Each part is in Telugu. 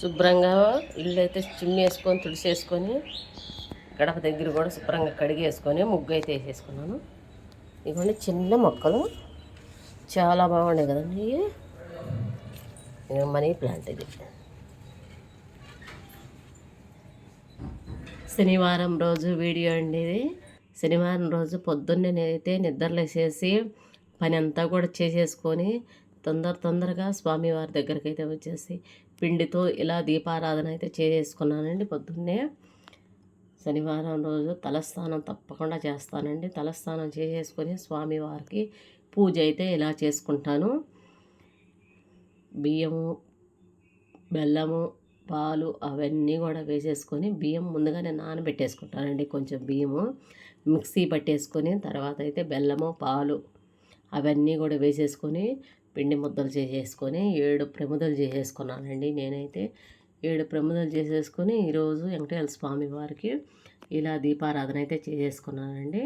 శుభ్రంగా ఇల్లు అయితే చిమ్మి వేసుకొని తుడిసేసుకొని గడప దగ్గర కూడా శుభ్రంగా కడిగేసుకొని ముగ్గు అయితే వేసేసుకున్నాను. ఇవన్నీ చిన్న మొక్కలు. చాలా బాగున్నాయి కదండి మనీ ప్లాంట్ ఇది. శనివారం రోజు వీడియో అండి ఇది. శనివారం రోజు పొద్దున్నే నేనైతే నిద్రలేసేసి పని అంతా కూడా చేసేసుకొని తొందర తొందరగా స్వామివారి దగ్గరికి అయితే వచ్చేసి పిండితో ఇలా దీపారాధన అయితే చేసుకున్నానండి. పొద్దున్నే శనివారం రోజు తలస్నానం తప్పకుండా చేస్తానండి. తలస్నానం చేసేసుకొని స్వామివారికి పూజ అయితే ఇలా చేసుకుంటాను. బియ్యము బెల్లము పాలు అవన్నీ కూడా వేసేసుకొని బియ్యం ముందుగానే నానబెట్టేసుకుంటానండి. కొంచెం బియ్యము మిక్సీ పట్టేసుకొని తర్వాత అయితే బెల్లము పాలు అవన్నీ కూడా వేసేసుకొని పిండి ముద్దలు చేసేసుకొని ఏడు ప్రమిదలు చేసేసుకున్నానండి. నేనైతే ఏడు ప్రమిదలు చేసేసుకొని ఈరోజు వెంకటేశ్వర స్వామి వారికి ఇలా దీపారాధన అయితే చేసేసుకున్నానండి.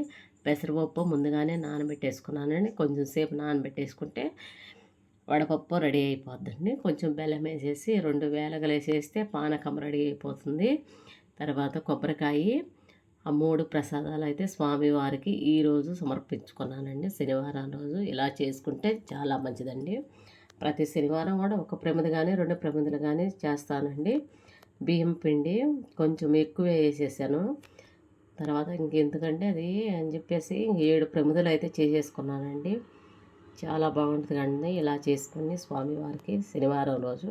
పెసరపప్పు ముందుగానే నానబెట్టేసుకున్నానండి. కొంచెం సేపు నానబెట్టేసుకుంటే వడపప్పు రెడీ అయిపోద్దండి. కొంచెం బెల్లం వేసేసి రెండు వేలగలు వేసేస్తే పానకం రెడీ అయిపోతుంది. తర్వాత కొబ్బరికాయ ఆ మూడు ప్రసాదాలు అయితే స్వామివారికి ఈరోజు సమర్పించుకున్నానండి. శనివారం రోజు ఇలా చేసుకుంటే చాలా మంచిదండి. ప్రతి శనివారం కూడా ఒక ప్రమిద కానీ రెండు ప్రమిదలు కానీ చేస్తానండి. బియ్యం పిండి కొంచెం ఎక్కువ వేసేసాను. తర్వాత ఇంకెందుకంటే అది అని చెప్పేసి ఏడు ప్రమిదలు అయితే చేసేసుకున్నానండి. చాలా బాగుంటుంది అండి ఇలా చేసుకుని స్వామివారికి శనివారం రోజు.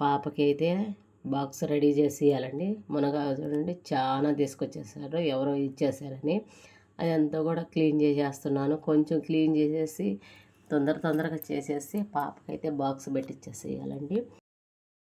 పాపకి అయితే బాక్స్ రెడీ చేసి ఇవ్వాలండి మునగా చూడండి చాలా తీసుకొచ్చేసారు ఎవరో ఇచ్చేసారని. అదంతా కూడా క్లీన్ చేసేస్తున్నాను. కొంచెం క్లీన్ చేసేసి తొందర తొందరగా చేసేసి పాపకైతే బాక్స్ పెట్టిచ్చేసేయాలండి.